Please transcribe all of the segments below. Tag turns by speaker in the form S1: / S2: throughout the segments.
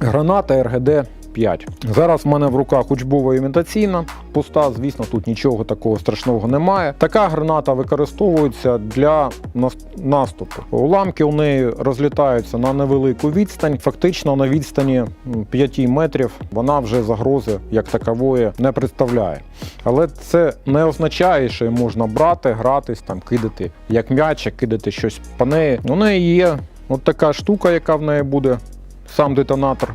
S1: Граната РГД 5. Зараз в мене в руках учбова імітаційна, пуста, звісно, тут нічого такого страшного немає. Така граната використовується для наступу. Уламки у неї розлітаються на невелику відстань, фактично на відстані 5 метрів вона вже загрози як такової не представляє. Але це не означає, що можна брати, гратись, там, кидати як м'ячик, кидати щось по неї. У неї є от така штука, яка в неї буде, сам детонатор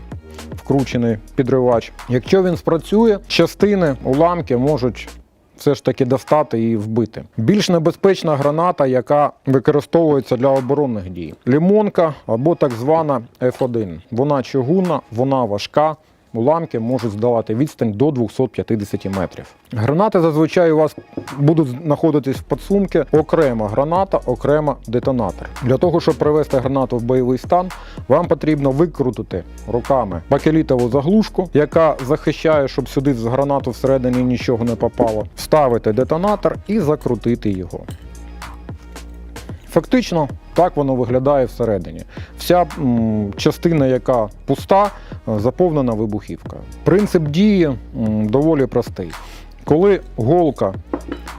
S1: вкручений підривач. Якщо він спрацює, частини уламки можуть. Все ж таки достати і вбити. Більш небезпечна граната, яка використовується для оборонних дій. Лімонка або так звана F1. Вона чугунна, вона важка. Уламки можуть здавати відстань до 250 метрів. Гранати зазвичай у вас будуть знаходитись в підсумки окрема граната, окремо детонатор. Для того, щоб привести гранату в бойовий стан, вам потрібно викрутити руками бакелітову заглушку, яка захищає, щоб сюди в гранату всередині нічого не попало, вставити детонатор і закрутити його. Фактично, так воно виглядає всередині. Вся м, частина, яка пуста, е, заповнена вибухівкою. Принцип дії м, доволі простий. Коли голка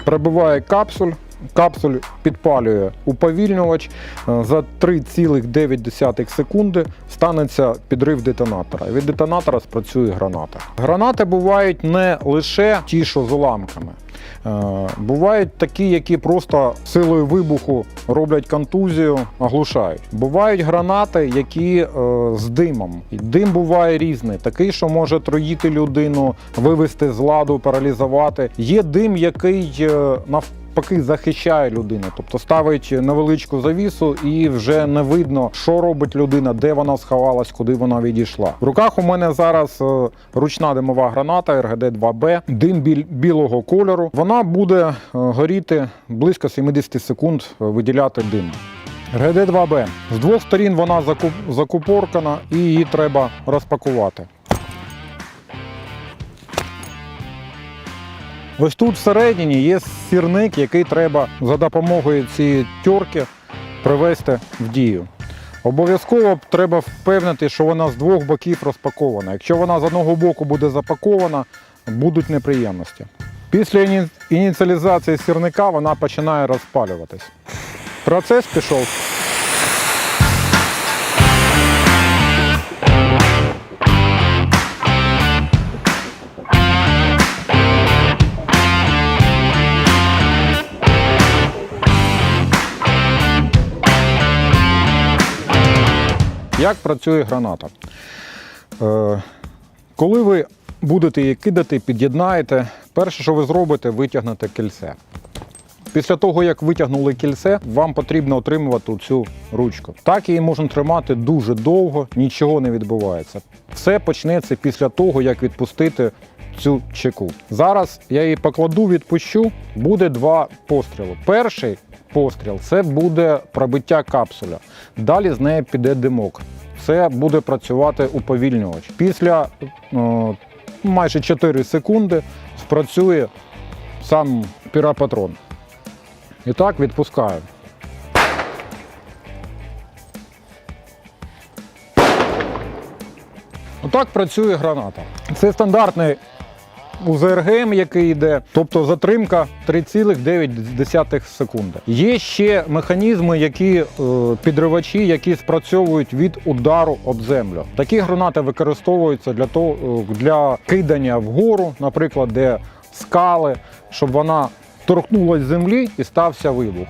S1: пробиває капсуль, капсуль підпалює уповільнювач, е, за 3,9 секунди станеться підрив детонатора. Від детонатора спрацює граната. Гранати бувають не лише ті, що з уламками. Е, Бувають такі, які просто силою вибуху роблять контузію, оглушають. Бувають гранати, які е, з димом. Дим буває різний, такий, що може троїти людину, вивести з ладу, паралізувати. Є дим, який е, навпаки захищає людину, тобто ставить невеличку завісу і вже не видно, що робить людина, де вона сховалась, куди вона відійшла. В руках у мене зараз е, ручна димова граната РГД-2Б, дим білого кольору. Вона буде е, горіти близько 70 секунд, е, виділяти дим. РГД-2Б. З двох сторін вона заку- закупоркана і її треба розпакувати. Ось тут всередині є сірник, який треба за допомогою цієї тьорки привести в дію. Обов'язково треба впевнити, що вона з двох боків розпакована. Якщо вона з одного боку буде запакована, будуть неприємності. Після ініціалізації сірника вона починає розпалюватись. Процес пішов. Як працює граната? Е, коли ви будете її кидати, під'єднаєте, перше, що ви зробите, витягнете кільце. Після того, як витягнули кільце, вам потрібно отримувати цю ручку. Так її можна тримати дуже довго, нічого не відбувається. Все почнеться після того, як відпустити цю чеку. Зараз я її покладу, відпущу. Буде два постріли. Перший постріл це буде пробиття капсуля. Далі з неї піде димок. Це буде працювати уповільнювач. Після е, майже 4 секунди спрацює сам піропатрон. І так відпускаю. Отак працює граната. Це стандартний УЗРГМ, який йде, тобто затримка 3,9 секунди. Є ще механізми, які е, підривачі, які спрацьовують від удару об землю. Такі гранати використовуються для того е, для кидання вгору, наприклад, де скали, щоб вона торкнулась землі і стався вибух.